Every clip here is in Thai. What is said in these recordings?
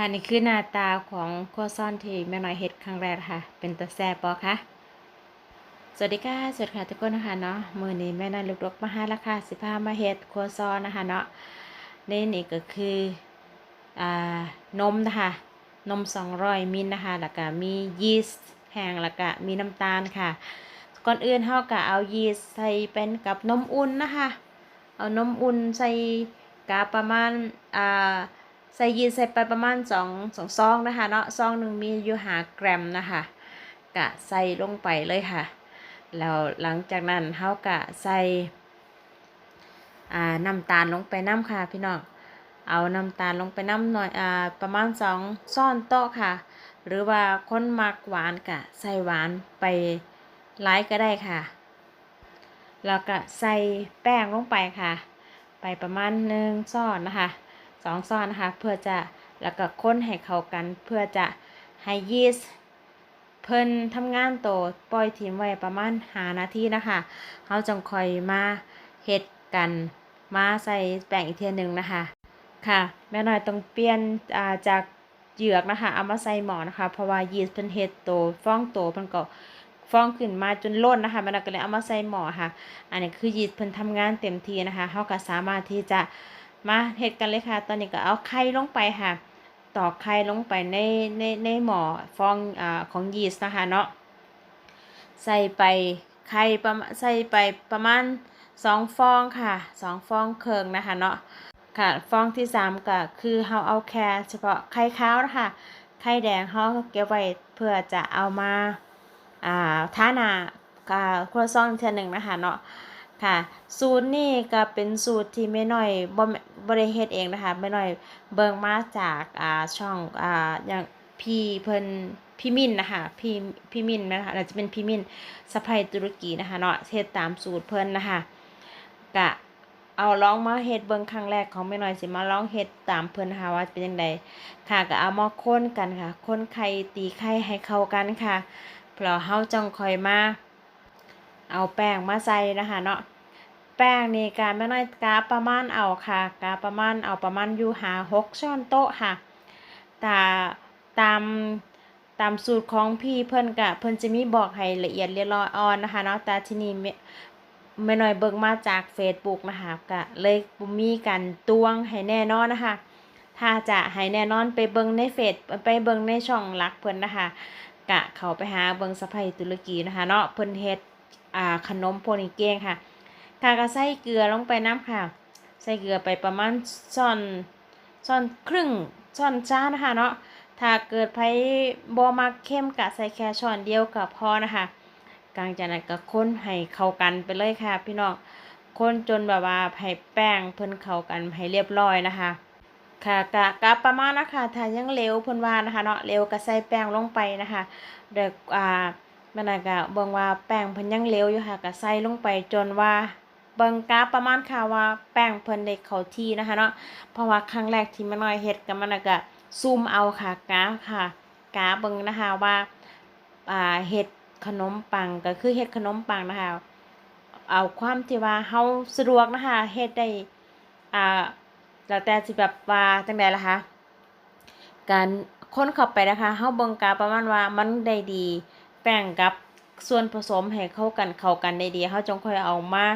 ค่ะนี่คือหน้าตาของครัวซอนที่แม่น้อยเฮ็ดครั้งแรกค่ะ เป็นตาแซ่บบ่คะสวัสดีค่ะ สวัสดีค่ะทุกคนนะคะเนาะมือนี้แม่น้อยลูกดกมาหาราคาสิพามาเฮ็ดครัวซอนนะคะเนาะนี่นี่ก็คืออ่านมนะคะนม 200มิลนะคะแล้วก็มียีสต์แห้งแล้วก็มีน้ำตาลค่ะ ก่อนอื่นเฮาก็เอายีสต์ใส่เป็นกับนมอุ่นนะคะ เอานมอุ่นใส่กาประมาณอ่า ใส่ยีนใส่ไปประมาณสองสองซองนะคะเนาะซองหนึ่งมีอยู่หาแกรมนะคะกะใส่ลงไปเลยค่ะ แล้วหลังจากนั้นเฮากะใส่อ่าน้ำตาลลงไปน้ำค่ะพี่น้องเอาน้ำตาลลงไปน้ำหน่อยอ่าประมาณสองซ้อนโต๊ะค่ะ หรือว่าคนมักหวานกะใส่หวานไปหลายก็ได้ค่ะแล้วก็ใส่แป้งลงไปค่ะ ไปประมาณหนึ่งซ้อนนะคะ องซ้อนนะคะ เพื่อจะแล้วก็ค้นให้เข้ากัน เพื่อจะให้ยีสต์เพิ่นทำงานโตปล่อยทิ้งไว้ประมาณหานาทีนะคะเขาจังคอยมาเฮ็ดกันมาใส่แป้งอีกเทียหนึ่งนะคะค่ะแม่น้อยต้องเปลี่ยนาจากเหยือกนะคะเอามาใส่หมอนะคะ เพราะว่ายีสต์เพิ่นเฮ็ดโตฟ้องโตเพิ่นก็ฟ้องขึ้นมาจนล้นนะคะแม่น้อยก็เลยเอามาใส่หมอค่ะ อันนี้คือยีสต์เพิ่นทำงานเต็มที่นะคะเฮาก็สามารถที่จะ มาเฮ็ดกันเลยค่ะ ตอนนี้ก็เอาไข่ลงไปค่ะ ตอกไข่ลงไปในในในหม้อฟองอ่าของยีสต์นะคะเนาะ ใส่ไปไข่ประมาณใส่ไปประมาณสองฟองค่ะสองฟองเคิงนะคะเนาะ ค่ะฟองที่สามก็คือเฮาเอาแค่เฉพาะไข่ขาวนะคะ ไข่แดงเฮาเก็บไว้เพื่อจะเอามาอ่าทานาอ่าครัวซองเทื่อหนึ่งนะคะเนาะ ค่ะสูตรนี่ก็เป็นสูตรที่แม่น้อยบ่บ่ได้เฮ็ดเองนะคะแม่น้อยเบิ่งมาจากอ่าช่องอ่าอย่างพี่เพิ่นพี่มินนะคะพี่พี่มินนะคะน่าจจะเป็นพี่มินสะใภ้ตุรกีนะคะเนาะเฮ็ดตามสูตรเพิ่นนะคะก็เอาลองมาเฮ็ดเบิ่งครั้งแรกของแม่น้อยสิมาลองเฮ็ดตามเพิ่นนะคะว่าเป็นจังไดค่ะก็เอามาคนกันค่ะคนไข่ตีไข่ให้เข้ากันค่ะเพราะเฮาจังคอยมาเอาแป้งมาใส่นะคะเนาะ แป้งนี่การแม่น้อยกาประมาณเอาค่ะกาประมาณเอาประมาณอยู่หาหกช้อนโต๊ะค่ะแต่ตามตามสูตรของพี่เพิ่นกะเพิ่นจะมีบอกให้ละเอียดเรียบร้อยอ่อนนะคะเนาะแต่ที่นี่แม่แม่น้อยเบิ่งมาจาก Facebook นะคะกะเลยมีการตวงให้แน่นอนนะคะถ้าจะให้แน่นอนไปเบิงในเฟซไปเบิงในช่องลักเพิ่นนะคะกะเข้าไปหาเบิงสะใภ้ตุรกีนะคะเนาะเพิ่นเฮ็ดอ่าขนมโพนี้เก่งค่ะ ค่ะก็ใส่เกลือลงไปน้ำค่ะ ใส่เกลือไปประมาณช้อนช้อนครึ่งช้อนจ้านะคะเนาะถ้าเกิดไผบ่มักเข้มกะใส่แค่ช้อนเดียวก็พอนะคะกลางจากนั้นก็คนให้เข้ากันไปเลยค่ะ พี่น้องคนจนแบบว่าให้แป้งเพิ่นเข้ากันให้เรียบร้อยนะคะ ค่ะกะกะประมาณนะคะถ้ายังเหลวเพิ่นว่านะคะเนาะเหลวก็ใส่แป้งลงไปนะคะเด็กอ่ามันก็เบิ่งว่าแป้งเพิ่นยังเหลวอยู่ค่ะก็ใส่ลงไปจนว่า เบิงกราฟประมาณค่ะว่าแป้งเพิ่นได้เข้าที่นะคะเนาะเพราะว่าครั้งแรกที่มันน้อยเฮ็ดก็มันน่ะก็ซูมเอาค่ะกราฟค่ะกราฟเบิงนะคะว่าอ่าเฮ็ดขนมปังก็คือเฮ็ดขนมปังนะคะเอาความที่ว่าเฮาสะดวกนะคะเฮ็ดได้อ่าแล้วแต่สิแบบว่าจังไดล่ะคะการค้นเข้าไปนะคะเฮาเบิ่งกาประมาณว่ามันได้ดีแป้งกับส่วนผสมให้เข้ากันเข้ากันได้ดีเขาจงค่อยเอามา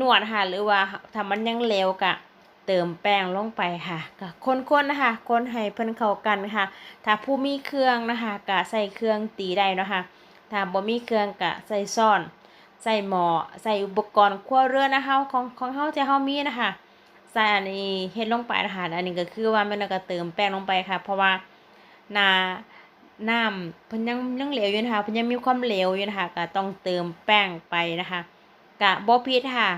นวดค่ะ หรือว่าถ้ามันยังเหลวกะเติมแป้งลงไปค่ะก็คนๆนะคะคนให้เพิ่นเข้ากันค่ะ ถ้าผู้มีเครื่องนะคะก็ใส่เครื่องตีได้นะคะถ้าบ่มีเครื่องก็ใส่ซ่อนใส่หม้อใส่อุปกรณ์ครัวเรือนนะคะของของเฮาที่เฮามีนะคะใส่อันนี้เฮ็ดลงไปนะคะอันนี้ก็คือว่าม่นก็เติมแป้งลงไปค่ะ เพราะว่านาน้ำเพิ่นยังยังเหลวอยู่นะคะเพิ่นยังมีความเหลวอยู่นะคะก็ต้องเติมแป้งไปนะคะกะบ่ผิดค่ะ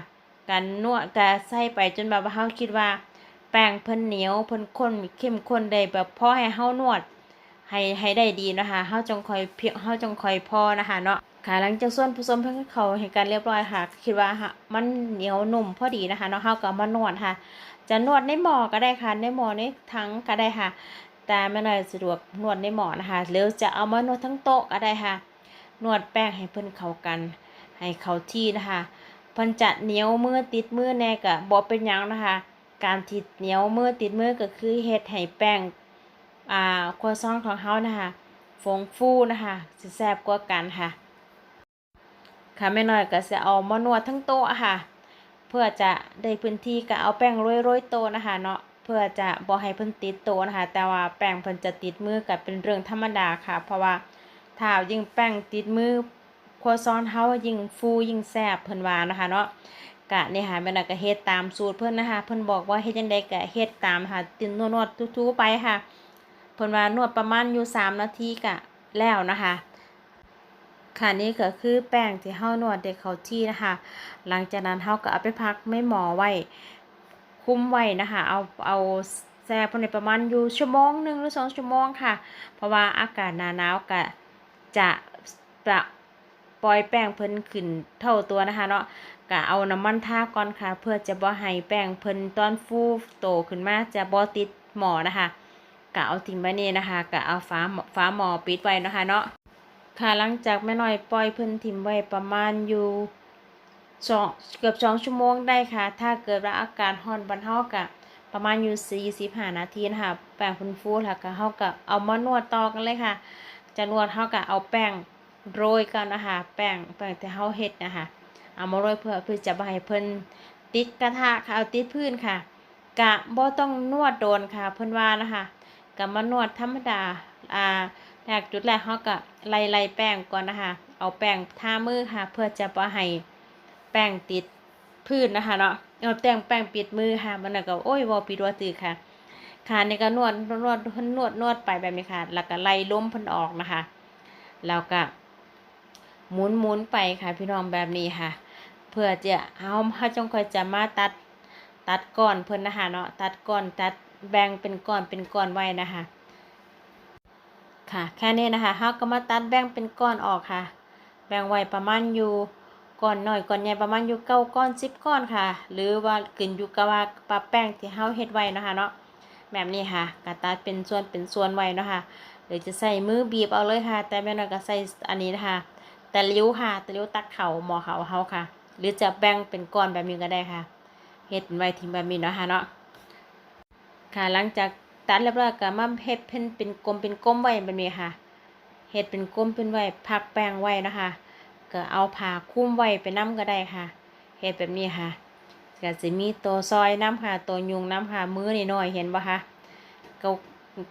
การนวดกะใส่ไปจนแบบว่าเฮาคิดว่า แป้งเพิ่นเหนียวเพิ่นข้นเข้มข้นได้แบบพอให้เฮานวด ให้ให้ได้ดีนะคะเฮาจงคอยเพียงเฮาจงคอยพอนะคะเนาะค่ะหลังจากส่วนผสมเพิ่นก็เขาให้กันเรียบร้อยค่ะ คิดว่าฮะมันเหนียวนุ่มพอดีนะคะเนาะเฮาก็มานวดค่ะ จะนวดในหม้อก็ได้ค่ะในหม้อในถังก็ได้ค่ะ แต่ไม่น่อยสะดวกนวดในหมอนะคะหรือจะเอามานวดทั้งโต๊ะก็ได้ค่ะนวดแป้งให้เพิ่นเข้ากัน ให้เข้าที่นะคะ เพิ่นจะเหนียวมือติดมือแน่ก็บ่เป็นหยังนะคะ การติดเหนียวมือติดมือก็คือเฮ็ดให้แป้งอ่าครัวซองของเฮานะคะฟงฟูนะคะสิแซ่บกว่ากันค่ะ ค่ะแม่น้อยก็จะเอามานวดทั้งโต๊ะค่ะ เพื่อจะได้พื้นที่ก็เอาแป้งโรยๆโตนะคะเนาะเพื่อจะบ่ให้เพิ่นติดโตนะคะ แต่ว่าแป้งเพิ่นจะติดมือก็เป็นเรื่องธรรมดาค่ะ เพราะว่าถ้ายิ่งแป้งติดมือ ครัวซองเฮายิ่งฟูยิ่งแซ่บเพิ่นว่านะคะเนาะกะนี่ค่ะแม่น้อยก็เฮ็ดตามสูตรเพิ่นนะคะเพิ่นบอกว่าเฮ็ดจังไดก็เฮ็ดตามค่ะตินนวดๆทูๆไปค่ะเพิ่นว่านวดประมาณอยู่ 3 นาทีก็แล้วนะคะค่ะนี่ก็คือแป้งที่เฮานวดเด็กเขาที่นะคะ หลังจากนั้นเฮาก็เอาไปพักไม่หมอไว้คุ้มไว้นะคะเอาเอาแช่ภายในประมาณอยู่ชั่วโมงหนึ่งหรือสองชั่วโมงค่ะ เพราะว่าอากาศหนาวก็จะจะ ปล่อยแป้งเพิ่นขึ้นเท่าตัวนะคะเนาะก็เอาน้ำมันทาก่อนค่ะ เพื่อจะบ่ให้แป้งเพิ่นตอนฟูโตขึ้นมาจะบ่ติดหมอนะคะก็เอาทิ้งไว้นี่นะคะก็เอาฝาหม้าหมอปิดไว้นะคะเนาะค่ะหลังจากแม่น้อยปล่อยเพิ่นถิ่มไว้ประมาณอยู่สองเกือบสองชั่วโมงได้ค่ะ ถ้าเกิดว่าอาการฮอนบันเฮากะประมาณอยู่45นาทีนะคะแป้งเพิ่นฟูแล้วก็เฮาก็เอามานวดต่อกันเลยค่ะ จะนวดเฮาก็เอาแป้ง โรยกันนะคะแป้งแป้งที่เฮาเฮ็ดนะคะเอามาโรยเพื่อเพื่อจะให้เพิ่นติดกระทะค่ะเอาติดพื้นค่ะ กะบ่ต้องนวดโดนค่ะเพิ่นว่านะคะกะมานวดธรรมดาอ่าแรกจุดแรกเขาก็ไล่ไล่แป้งก่อนนะคะเอาแป้งทามือค่ะ เพื่อจะบ่ให้แป้งติดพื้นนะคะเนาะเอาแป้งแป้งปิดมือค่ะมันก็โอ้ยบ่ปิดว่าตือค่ะค่ะนี่ก็นวดนวดนวดนวดนวดไปแบบนี้ค่ะ แล้วก็ไล่ล้มเพิ่นออกนะคะแล้วก็ หมุนหมุนไปค่ะ พี่น้องแบบนี้ค่ะ เพื่อจะเอาเฮาจงค่อยจะมาตัดตัดก้อนเพิ่นนะคะเนาะตัดก้อนตัดแบ่งเป็นก้อนเป็นก้อนไว้นะคะค่ะแค่นี้นะคะเฮาก็มาตัดแบ่งเป็นก้อนออกค่ะ แบ่งไว้ประมาณอยู่ก้อนหน้อยก้อนใหญ่ประมาณอยู่เก้าก้อนสิบก้อนค่ะ หรือว่าขึ้นอยู่กับว่าปลาแป้งที่เฮาเฮ็ดไว้นะคะเนาะแบบนี้ค่ะก็ตัดเป็นส่วนเป็นส่วนไว้นะคะหรือจะใส่มือบีบเอาเลยค่ะ แต่แม่น้อยก็ใส่อันนี้นะคะ ตะหลิวค่ะแตะหลิวตักเข่าหมอเข่าเฮาค่ะ หรือจะแบ่งเป็นก้อนแบบนี้ก็ได้ค่ะเฮ็ดไว้ทิ้งแบบนี้เนาะค่ะเนาะค่ะ หลังจากตัดเรียบร้อยก็มาเฮ็ดเป็นเป็นกลมเป็นกลมไว้แบบนี้ค่ะเฮ็ดเป็นกลมเป็นไว้พักแป้งไว้นะคะก็เอาผ้าคลุมไว้ไปน้ำก็ได้ค่ะเฮ็ดแบบนี้ค่ะก็จะมีตัวซอยน้ำค่ะ ตัวยุงน้ำค่ะมือนี่น้อยเห็นปะคะก็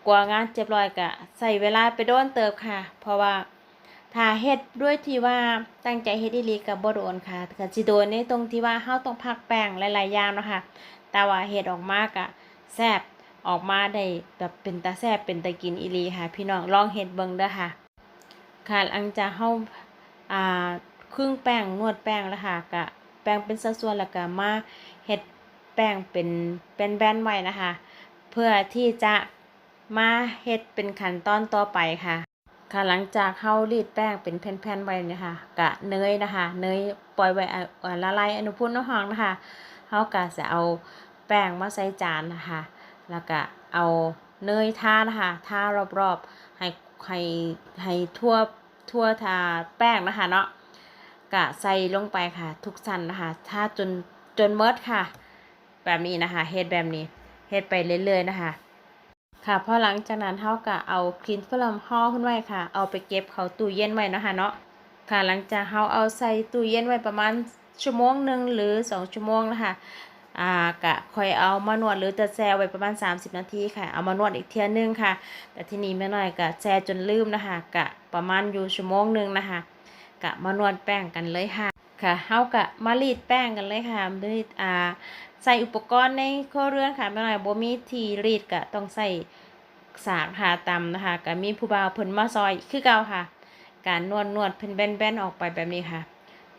กว่างานเรียบรอยก็ใส่เวลาไปโดนเติบค่ะ เพราะว่า ถ้าเฮ็ดด้วยที่ว่าตั้งใจเฮ็ดอีหลีก็บ่โดนค่ะก็สิโดนในตรงที่ว่าเฮาต้องพักแป้งหลายๆอย่างเนาะค่ะแต่ว่าเฮ็ดออกมาก็แซ่บออกมาได้แบบเป็นตาแซ่บเป็นตากินอีหลีค่ะ พี่น้องลองเฮ็ดเบิ่งเด้อค่ะ ค่ะหลังจากเฮาอ่าครึ่งแป้งนวดแป้งแล้วค่ะก็แป้งเป็นสัดส่วนแล้วก็มาเฮ็ดแป้งเป็นเป็นแบนไว้นะคะ เพื่อที่จะมาเฮ็ดเป็นขั้นตอนต่อไปค่ะ ค่ะหลังจากเฮารีดแป้งเป็นแผ่นๆไว้นี่ยค่ะกะเนยนะคะ เนยปล่อยไว้อาละลายอนุพันธ์น้ำหองนะคะเฮาก็จะเอาแป้งมาใส่จานนะคะ แล้วก็เอาเนยทานะคะทารอบๆให้ให้ให้ทั่วทั่วทาแป้งนะคะเนาะกะใส่ลงไปค่ะ ทุกสั้นนะคะทาจนจนเมิดค่ะ แบบนี้นะคะเฮ็ดแบบนี้เฮ็ดไปเรื่อยๆนะคะ ค่ะพอหลังจากนั้นเฮาก็เอาคลีนฟิลมห่อขึ้นไว้ค่ะ เอาไปเก็บเขาตู้เย็นไว้นะคะเนาะค่ะหลังจากเฮาเอาใส่ตู้เย็นไว้ประมาณชั่วโมงหนึ่งหรือสองชั่วโมงนะคะอ่ากะคอยเอามานวดหรือจะแช่ไว้ประมาณ 30 นาทีค่ะ เอามานวดอีกเทียนึงค่ะ แต่ที่นี้แม่น้อยกะแช่จนลืมนะคะกะประมาณอยู่ชั่วโมงหนึ่งนะคะกะมานวดแป้งกันเลยค่ะค่ะเฮากะมารีดแป้งกันเลยค่ะรีดอ่า ใส่อุปกรณ์ในครัวเรือนค่ะแม่น้อยบ่มีทีรีดกะต้องใส่สากค่ะตำนะคะกะมีผู้บ่าวเพิ่นมาซอยคือเก่าค่ะ การนวดนวดเพิ่นแบนๆออกไปแบบนี้ค่ะ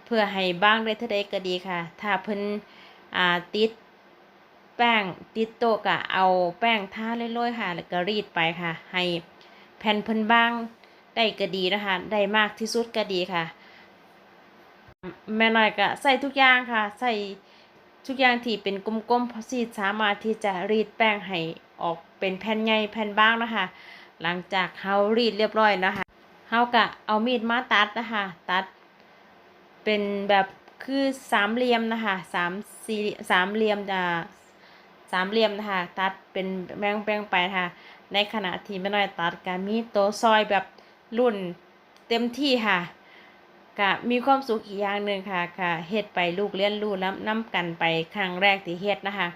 เพื่อให้บ้างได้เท่าใดก็ดีค่ะ ถ้าเพิ่นอ่าติดแป้งติดโต๊ะก็เอาแป้งทาเรื่อยๆค่ะ แล้วก็รีดไปค่ะ ให้แผ่นเพิ่นบ้างได้ก็ดีนะคะ ได้มากที่สุดก็ดีค่ะ แม่น้อยก็ใส่ทุกอย่างค่ะ ใส่ ทุกอย่างที่เป็นกลมๆพอสิสามารถที่จะรีดแป้งให้ออกเป็นแผ่นใหญ่แผ่นบางนะคะ หลังจากเฮารีดเรียบร้อยนะคะเฮาก็เอามีดมาตัดนะคะ ตัด เป็นแบบคือสามเหลี่ยมนะคะสามสี่สามเหลี่ยมจะสามเหลี่ยมนะคะตัดเป็นแบ่งแบ่งไปนะคะในขณะที่แม่น้อยตัดก็มีโตซอยแบบรุ่นเต็มที่ค่ะ ก็มีความสุขอีกอย่างหนึ่งค่ะค่ะเฮ็ดไปลูกเรียนรู้แล้วนํกันไปครั้งแรกที่เฮ็ดนะคะ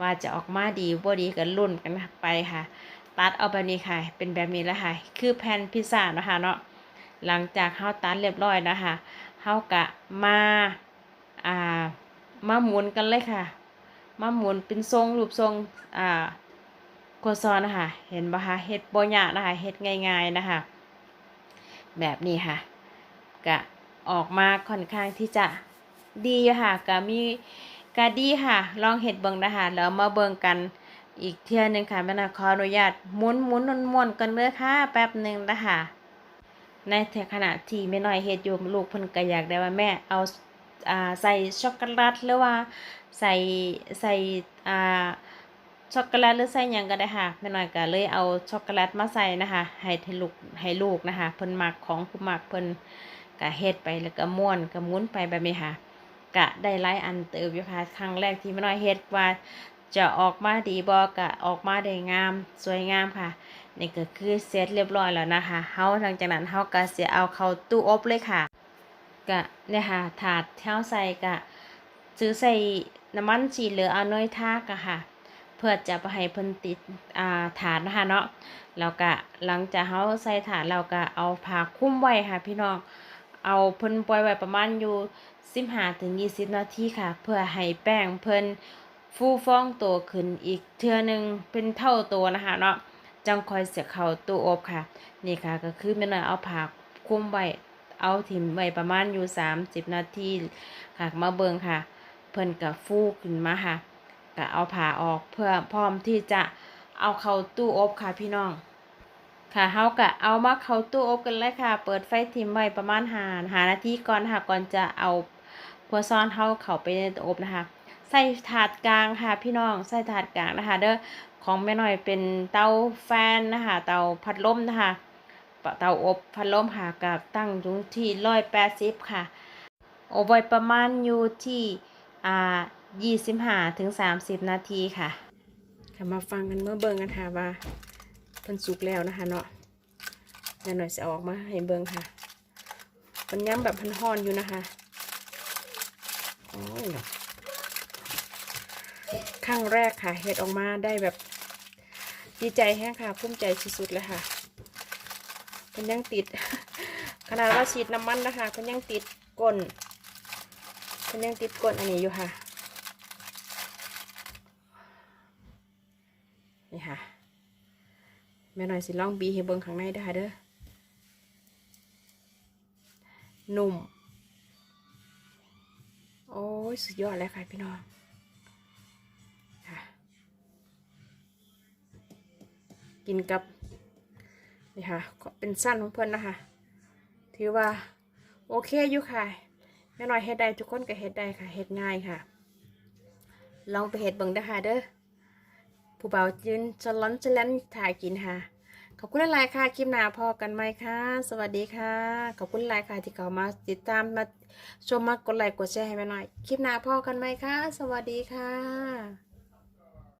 ว่าจะออกมาดีบ่ดีก็รุ่นกันไปค่ะ ตัดเอาแบบนี้ค่ะ เป็นแบบนี้แล้วค่ะ คือแผ่นพิซซ่านะคะเนาะหลังจากเฮาตัดเรียบร้อยนะคะเฮากะมาอ่ามาหมุนกันเลยค่ะ มาหมุนเป็นทรงรูปทรงอ่าโคซอนนะคะเห็นปะคะเฮ็ดบ่ยากนะคะเฮ็ดง่าย ๆนะคะ แบบนี้ค่ะ กะออกมาค่อนข้างที่จะดีค่ะกะมีกะดีค่ะ ลองเฮ็ดเบิงนะคะแล้วมาเบิงกันอีกเทื่อหนึงค่ะแม่นาขออนุญาตหมุนหมุนม้วนๆกันเด้อค่ะ แป๊บหนึ่งนะคะในขณะที่แม่น้อยเฮ็ดอยู่ลูกเพิ่นก็อยากได้ว่าแม่เอาอ่าใส่ช็อกโกแลตหรือว่าใส่ใส่อ่าช็อกโกแลตหรือใส่ยังก็ได้ค่ะแม่น้อยก็เลยเอาช็อกโกแลตมาใส่นะคะ ให้ให้ลูกให้ลูกนะคะ เพิ่นมักของผู้มักเพิ่น ก็เฮ็ดไปแล้วก็ม้วนก็มุนไปแบบนี้ค่ะก็ได้หลายอันเติบอยู่ค่ะครั้งแรกที่แม่น้อยเฮ็ดว่าจะออกมาดีบ่ก็ออกมาได้งามสวยงามค่ะนี่ก็คือเสร็จเรียบร้อยแล้วนะคะเฮาหลังจากนั้นเฮาก็สิเอาเข้าตู้อบเลยค่ะก็เนี่ยค่ะถาดเที่เฮาใส่ก็ซื้อใส่น้ำมันสีเหลือเอาเนยทากะค่ะ เพื่อจะไปให้เพิ่นติดอ่าถาดนะคะเนาะแล้วก็หลังจากเฮาใส่ถาดแล้วก็เอาผ้าคลุมไว้ค่ะพี่น้อง เอาเพิ่นปล่อยไว้ประมาณอยู่15ถึง20นาทีค่ะ เพื่อให้แป้งเพิ่นฟูฟ่องตัวขึ้นอีกเทื่อหนึ่งเป็นเท่าตัวนะคะเนาะจังคอยเสียเข้าตู้อบค่ะ นี่ค่ะก็คือแม่น้อยเอาผักคลุมไว้เอาถิ่มไว้ประมาณอยู่30นาทีค่ะมาเบิงค่ะ เพิ่นกับฟูขึ้นมาค่ะก็เอาผ่าออกเพื่อพร้อมที่จะเอาเข้าตู้อบค่ะพี่น้อง ค่ะเฮาก็เอามาเข้าตู้อบกันเลยค่ะ เปิดไฟถิ่มไว้ประมาณหาหานาทีก่อนค่ะ ก่อนจะเอาครัวซอนเฮาเข้าไปในตู้อบนะคะ ใส่ถาดกลางค่ะ พี่น้องใส่ถาดกลางนะคะ เด้อของแม่หน่อยเป็นเตาแฟนนะคะ เตาพัดลมนะคะ เตาอบพัดลมค่ะกับตั้งอยู่ที่ร้อยแปดสิบค่ะ อบไว้ประมาณอยู่ที่อ่ายี่สิบห้าถึงสามสิบนาทีค่ะค่ะมาฟังกันเมื่อเบิ่งกันค่ะว่า เพิ่นสุกแล้วนะคะเนาะแม่หน่อยจะออกมาให้เบิ่งค่ะมันย้ำแบบพันห่อนอยู่นะคะโอ้ยครั้งแรกค่ะเห็ดออกมาได้แบบดีใจแห้งค่ะภูมิใจสุดๆเลยค่ะมันยังติด ขนาดว่าฉีดน้ำมันนะคะมันยังติดก้นมันยังติดก้นอันนี้อยู่ค่ะ นี่ค่ะ ม่หน่อยสิลองบีให้เบิ้งข้างในได้เด้อนุ่ม โอ้ย สุดยอดเลยค่ะพี่น้องกินกับนี่ค่ะเป็นสั้นของเพิ่อนนะคะ ถือว่า โอเคอยู่ค่ะแม่น้อยเฮ็ดได้ทุกคนก็เฮ็ดได้ค่ะเฮ็ดง่ายค่ะ ลองไปเฮ็ดเบิ่งได้ค่ะเด้อ ผู้เบาจืนจะล้อนจะแล่นถ่ายกินค่ะ ขอบคุณหลายค่ะคลิปหน้าพอกันไหมคะสวัสดีค่ะ ขอบคุณหลายค่ะที่เข้ามาติดตามมาชมมากดไลค์กดแชร์ให้แม่หน่อย คลิปหน้าพอกันไหมคะสวัสดีค่ะ